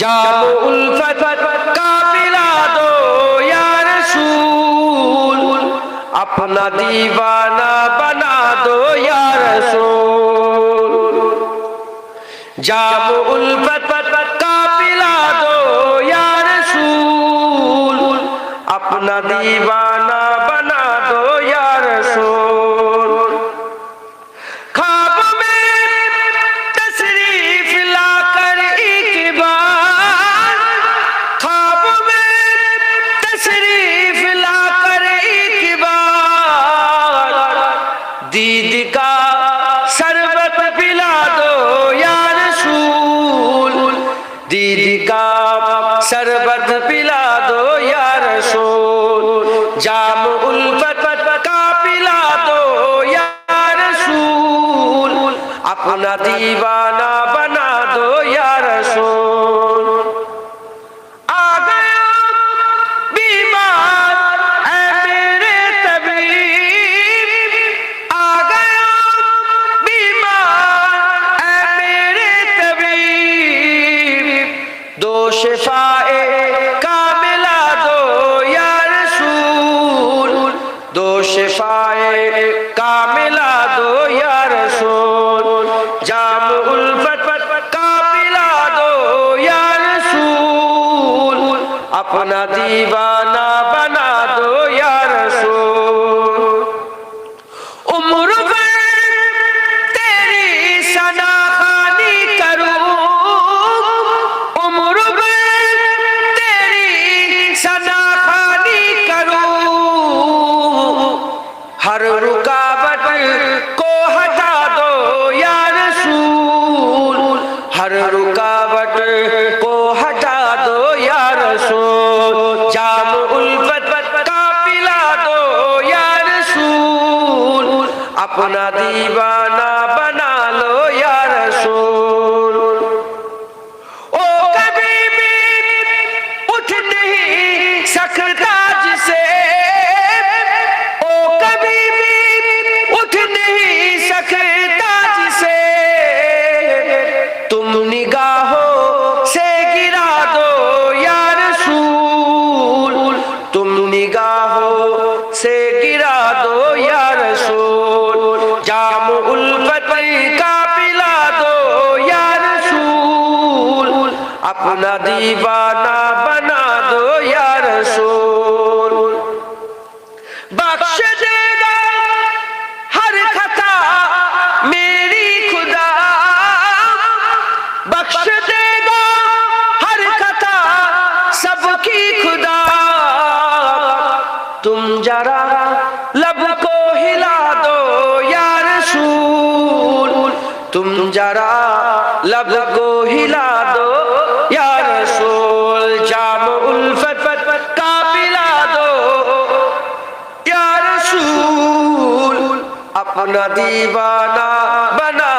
জামু উলফত কাফিলা দো ইয়া রাসূল। আপনা দিওয়ানা বানা দো ইয়া রাসূল। জামু উলফত কাফিলা দো ইয়া রাসূল। আপনা দিওয়ানা عید کا شربت پلا دو یا رسول۔ دید کا شربت پلا دو یا رسول۔ جام البت کا پلا دو یا رسول۔ اپنا دیوان अपना दीवाना बना दो या रसूल उम्र भर तेरी सना खानी करूं उम्र भर तेरी सना खानी करूं हर रुकावट को हटा दो या रसूल हर रुकावट আপনা দিবানা বানালো ইয়ার সুর ও কবি উঠ নেই সখ अपना दीवाना बना दो या रसूल। बख्श देगा हर खता मेरी खुदा। बख्श देगा हर खता सबकी खुदा। तुम जरा लब को हिला दो या रसूल। तुम जरा लब को हिला दो अपना दीवाना बना